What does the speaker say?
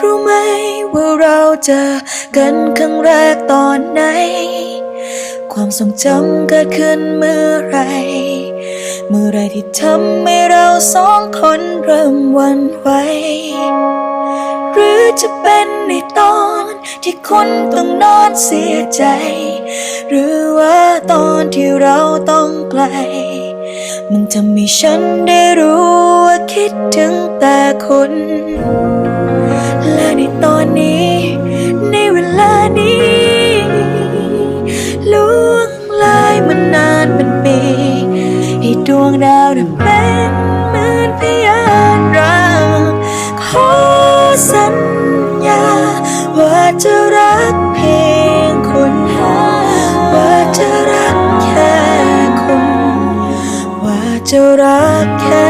รู้ไหมว่าเราเจอกันครั้งแรกตอนไหน ความทรงจำเกิดขึ้นเมื่อไร เมื่อไรที่ทำให้เราสองคนเริ่มหวันไหวหรือจะเป็นในตอนที่คนต้องนอนเสียใจ หรือว่าตอนที่เราต้องไกล มันทำให้ฉันได้รู้ว่าคิดถึง แต่คุณ และในตอนนี้ ในเวลานี้ล่วงเลยมานานเป็นปีให้ดวงดาวนั้นเป็นเหมือนพยานรักขอสัญญา ว่าจะรักเพียงคุณ ว่าจะรักแค่คุณ ว่าจะรักแค่